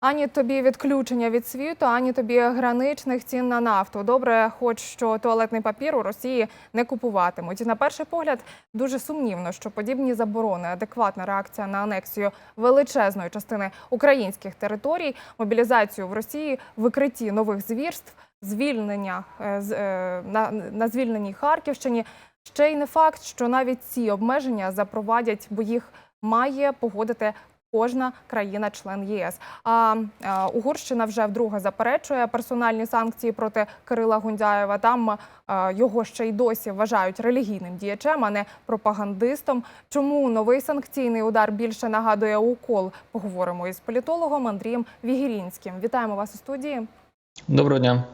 Ані тобі відключення від світу, ані тобі граничних цін на нафту. Добре, хоч що туалетний папір у Росії не купуватимуть. На перший погляд дуже сумнівно, що подібні заборони, адекватна реакція на анексію величезної частини українських територій, мобілізацію в Росії, викритті нових звірств, звільнення е, е, на, на звільненій Харківщині. Ще й не факт, що навіть ці обмеження запровадять, бо їх має погодити кожна країна-член ЄС. А е, Угорщина вже вдруге заперечує персональні санкції проти Кирила Гундяєва. Там е, його ще й досі вважають релігійним діячем, а не пропагандистом. Чому новий санкційний удар більше нагадує укол? Поговоримо із політологом Андрієм Вігірінським. Вітаємо вас у студії. Доброго дня.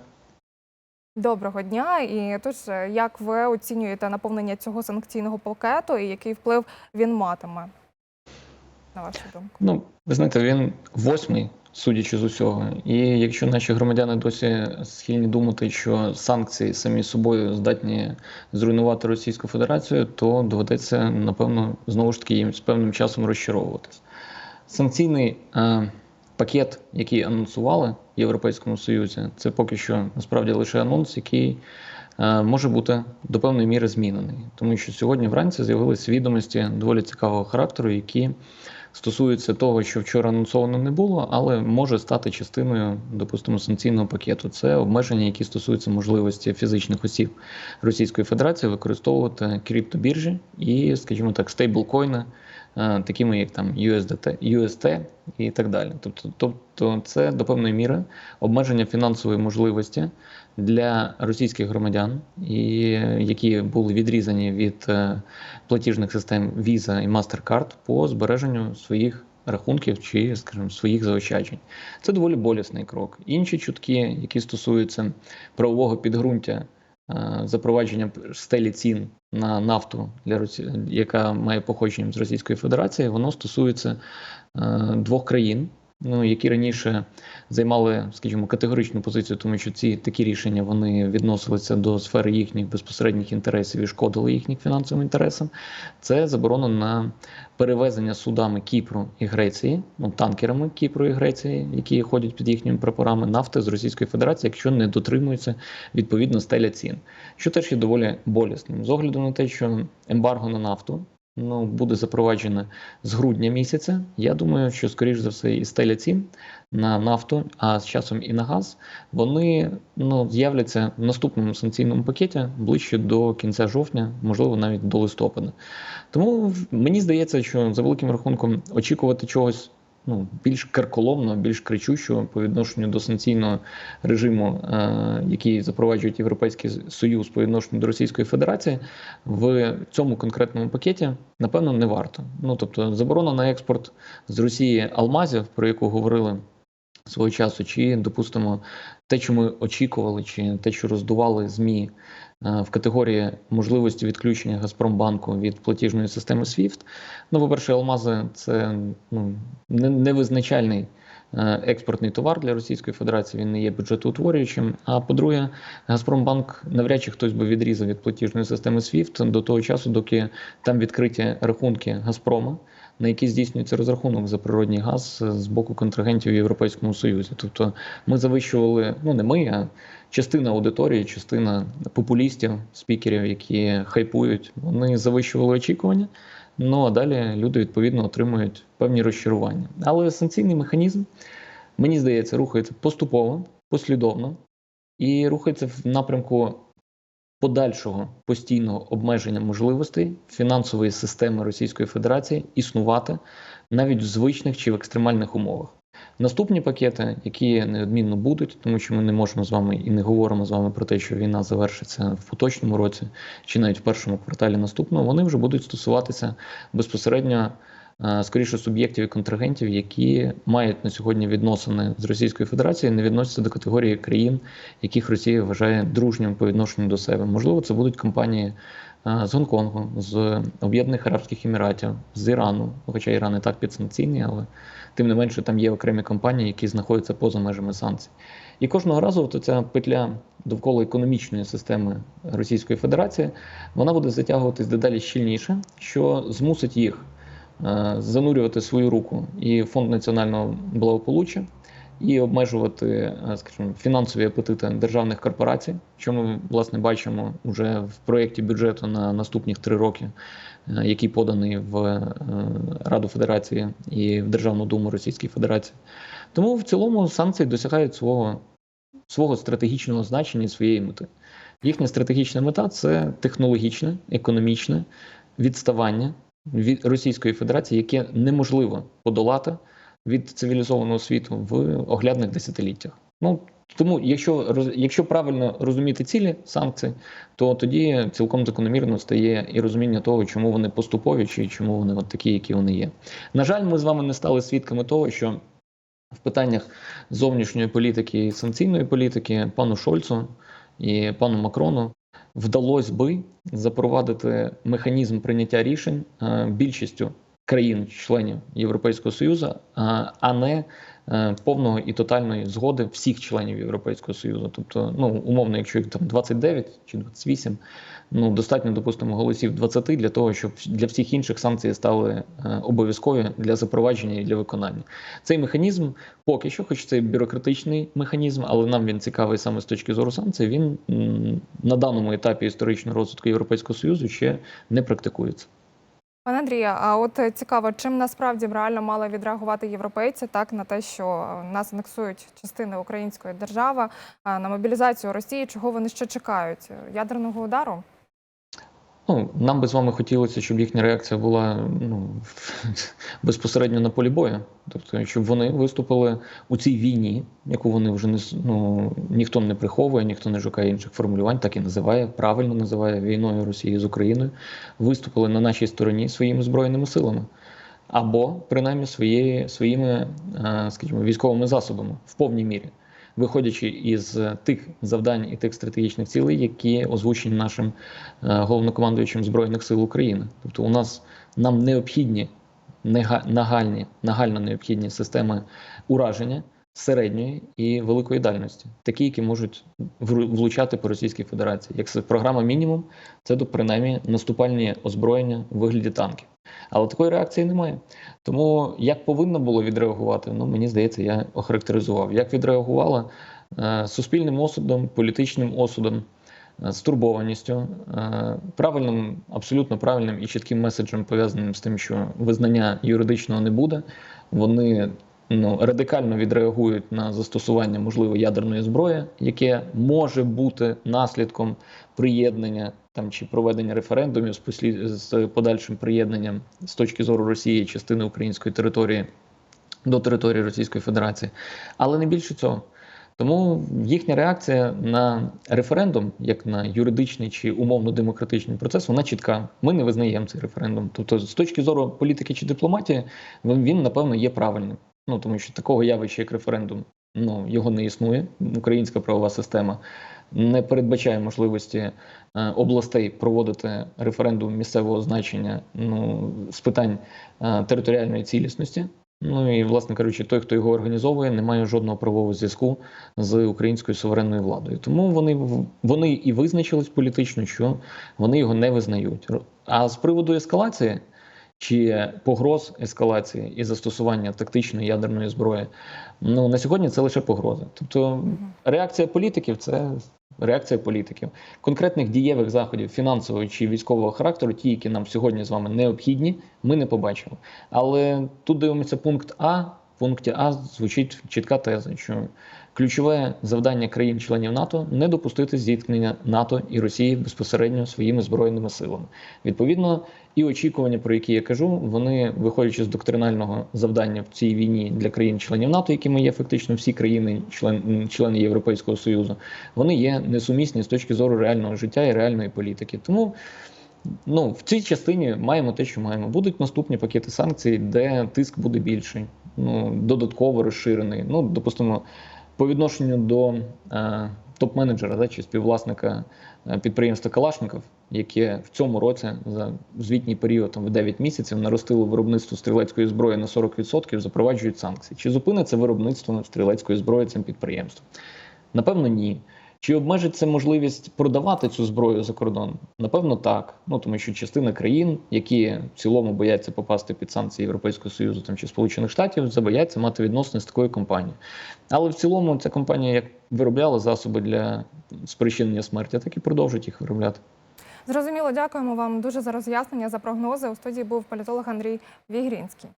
Доброго дня. І тож, е, як ви оцінюєте наповнення цього санкційного пакету і який вплив він матиме? На вашу думку? Ну, ви знаєте, він восьмий, судячи з усього. І якщо наші громадяни досі схильні думати, що санкції самі собою здатні зруйнувати Російську Федерацію, то доведеться, напевно, знову ж таки їм з певним часом розчаровуватись. Санкційний е, пакет, який анонсували в Європейському Союзі, це поки що насправді лише анонс, який е, може бути до певної міри змінений. Тому що сьогодні вранці з'явилися відомості доволі цікавого характеру, які стосуються того, що вчора анонсовано не було, але може стати частиною, допустимо, санкційного пакету. Це обмеження, які стосуються можливості фізичних осіб Російської Федерації використовувати криптобіржі і, скажімо так, стейблкоїни, такими як там USDT, UST і так далі. Тобто, тобто, це до певної міри обмеження фінансової можливості для російських громадян, і які були відрізані від е, платіжних систем Visa і MasterCard по збереженню своїх рахунків чи, скажімо, своїх заощаджень. Це доволі болісний крок. Інші чутки, які стосуються правового підґрунтя е, запровадження стелі цін на нафту для яка має походження з Російської Федерації, воно стосується е, двох країн. Ну, які раніше займали, скажімо, категоричну позицію, тому що ці такі рішення вони відносилися до сфери їхніх безпосередніх інтересів і шкодили їхнім фінансовим інтересам. Це заборона на перевезення судами Кіпру і Греції, ну танкерами Кіпру і Греції, які ходять під їхніми прапорами нафти з Російської Федерації, якщо не дотримуються відповідно стеля цін, що теж є доволі болісним з огляду на те, що ембарго на нафту. Ну, буде запроваджене з грудня місяця. Я думаю, що скоріш за все і стеля цін на нафту, а з часом і на газ, вони ну з'являться в наступному санкційному пакеті ближче до кінця жовтня, можливо, навіть до листопада. Тому мені здається, що за великим рахунком очікувати чогось ну, більш карколомно, більш кричущого по відношенню до санкційного режиму, е, який запроваджують Європейський Союз по відношенню до Російської Федерації, в цьому конкретному пакеті напевно не варто. Ну тобто заборона на експорт з Росії алмазів, про яку говорили свого часу, чи допустимо те, що ми очікували, чи те, що роздували змі е, в категорії можливості відключення Газпромбанку від платіжної системи SWIFT. Ну, по-перше, алмази це ну не- невизначальний. е, Експортний товар для Російської Федерації він не є бюджетоутворюючим. А по-друге, Газпромбанк навряд чи хтось би відрізав від платіжної системи SWIFT до того часу, доки там відкриті рахунки Газпрома, на які здійснюється розрахунок за природній газ з боку контрагентів в Європейському Союзі. Тобто ми завищували, ну не ми, а частина аудиторії, частина популістів, спікерів, які хайпують, вони завищували очікування. Ну а далі люди відповідно отримують певні розчарування. Але санкційний механізм, мені здається, рухається поступово, послідовно і рухається в напрямку подальшого постійного обмеження можливостей фінансової системи Російської Федерації існувати навіть в звичних чи в екстремальних умовах. Наступні пакети, які неодмінно будуть, тому що ми не можемо з вами і не говоримо з вами про те, що війна завершиться в поточному році чи навіть в першому кварталі наступного, вони вже будуть стосуватися безпосередньо скоріше суб'єктів і контрагентів, які мають на сьогодні відносини з Російською Федерацією, не відносяться до категорії країн, яких Росія вважає дружніми по відношенню до себе. Можливо, це будуть компанії е, з Гонконгу, з Об'єднаних Арабських Еміратів, з Ірану, хоча Іран і так підсанкційний, але тим не менше там є окремі компанії, які знаходяться поза межами санкцій. І кожного разу ця петля довкола економічної системи Російської Федерації вона буде затягуватись дедалі щільніше, що змусить їх е, занурювати свою руку і фонд національного благополуччя, і обмежувати, е, скажімо, фінансові апетити державних корпорацій, що ми власне бачимо вже в проєкті бюджету на наступних три роки, е, який поданий в е, Раду Федерації і в Державну Думу Російської Федерації. Тому в цілому санкції досягають свого, свого стратегічного значення і своєї мети. Їхня стратегічна мета це технологічне, економічне відставання від Російської Федерації, яке неможливо подолати від цивілізованого світу в оглядних десятиліттях. Ну тому, якщо якщо правильно розуміти цілі санкцій, то тоді цілком закономірно стає і розуміння того, чому вони поступові, чи чому вони от такі, які вони є. На жаль, ми з вами не стали свідками того, що в питаннях зовнішньої політики і санкційної політики пану Шольцу і пану Макрону вдалося би запровадити механізм прийняття рішень е, більшістю країн-членів Європейського Союзу, е, а не повного і тотальної згоди всіх членів Європейського Союзу. Тобто, ну умовно, якщо їх там 29 чи 28, ну достатньо, допустимо, голосів 20 для того, щоб для всіх інших санкції стали е, обов'язкові для запровадження і для виконання. Цей механізм поки що, хоч це бюрократичний механізм, але нам він цікавий саме з точки зору санкцій, він на даному етапі історичного розвитку Європейського Союзу ще не практикується. Пане Андрія, а от е, цікаво, чим насправді реально мали відреагувати європейці так на те, що е, нас анексують частини української держави, на мобілізацію Росії, чого вони ще чекають? Ядерного удару? Ну, нам би з вами хотілося, щоб їхня реакція була ну, безпосередньо на полі бою. Тобто, щоб вони виступили у цій війні, яку вони вже не ну, ніхто не приховує, ніхто не шукає інших формулювань, так і називає, правильно називає війною Росії з Україною, виступили на нашій стороні своїми збройними силами. Або принаймні своєї, своїми, е, скажімо, військовими засобами в повній мірі, виходячи із тих завдань і тих стратегічних цілей, які озвучені нашим е, головнокомандуючим збройних сил України. Тобто, у нас нам необхідні нагальні, нагально необхідні системи ураження середньої і великої дальності, такі, які можуть влучати по Російській Федерації. Як програма мінімум, це то принаймні наступальні озброєння в вигляді танків. Але такої реакції немає. Тому як повинно було відреагувати, ну мені здається, я охарактеризував. Як відреагувала е, суспільним осудом, політичним осудом, е, стурбованістю, е, правильним, абсолютно правильним і чітким меседжем, пов'язаним з тим, що визнання юридичного не буде. Вони ну, радикально відреагують на застосування можливо ядерної зброї, яке може бути наслідком приєднання там чи проведення референдумів з, послід... з подальшим приєднанням з точки зору Росії частини української території до території Російської Федерації, але не більше цього. Тому їхня реакція на референдум, як на юридичний чи умовно-демократичний процес, вона чітка. Ми не визнаємо цей референдум. Тобто, з точки зору політики чи дипломатії, він, він напевно є правильним. Ну тому що такого явища, як референдум, ну його не існує. Українська правова система не передбачає можливості е, областей проводити референдум місцевого значення ну, з питань е, територіальної цілісності. Ну і, власне кажучи, той, хто його організовує, не має жодного правового зв'язку з українською суверенною владою. Тому вони вони і визначились політично, що вони його не визнають. А з приводу ескалації чи погроз ескалації і застосування тактичної ядерної зброї, ну на сьогодні це лише погроза. Тобто реакція політиків це реакція політиків. Конкретних дієвих заходів фінансового чи військового характеру, ті, які нам сьогодні з вами необхідні, ми не побачимо. Але тут дивимося пункт А. В пункті А звучить чітка теза, що ключове завдання країн-членів НАТО не допустити зіткнення НАТО і Росії безпосередньо своїми збройними силами. Відповідно, і очікування, про які я кажу, вони виходячи з доктринального завдання в цій війні для країн-членів НАТО, якими є фактично всі країни, член, члени Європейського Союзу, вони є несумісні з точки зору реального життя і реальної політики. Тому ну, в цій частині маємо те, що маємо. Будуть наступні пакети санкцій, де тиск буде більший, ну додатково розширений. Ну, допустимо, по відношенню до е, топ-менеджера да, чи співвласника е, підприємства Калашников, яке в цьому році за звітній період там, в 9 місяців наростило виробництво стрілецької зброї на 40%, запроваджують санкції. Чи зупиниться виробництво стрілецької зброї цим підприємством? Напевно, ні. Чи обмежить це можливість продавати цю зброю за кордон? Напевно, так. Ну тому що частина країн, які в цілому бояться попасти під санкції Європейського Союзу там чи Сполучених Штатів, забояться мати відносини з такою компанією. Але в цілому ця компанія як виробляла засоби для спричинення смерті, так і продовжить їх виробляти. Зрозуміло, дякуємо вам дуже за роз'яснення, за прогнози. У студії був політолог Андрій Вігрінський.